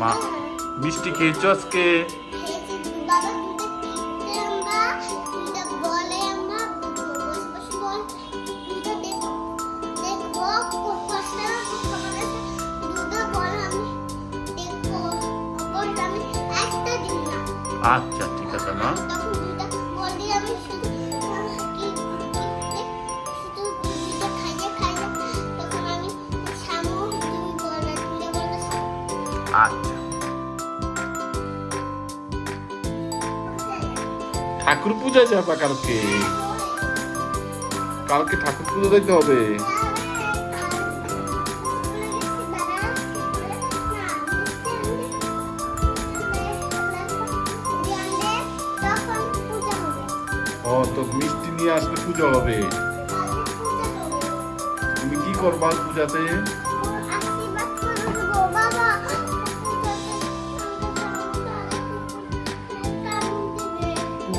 মা। মিষ্টি খেয়েছো আজকে আচ্ছা ঠিক আছে মা। তখন ঠাকুর পূজা যাবা কালকে। কালকে ঠাকুর পুজো দিতে হবে। ও, তো মিষ্টি নিয়ে আসলে পুজো হবে। তুমি কি করবা পূজাতে?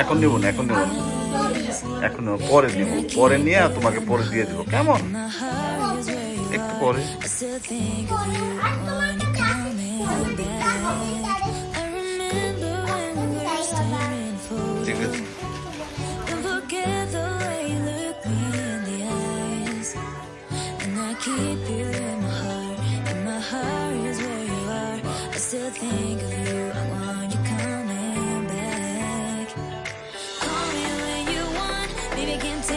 এখন নেব না এখন নেব না। এখন পরে নেব। পরে নিয়ে তোমাকে পরে দিয়ে দেবো। কেমন? একটু পরে। Keep you in my heart, and my heart is where you are. I still think can't take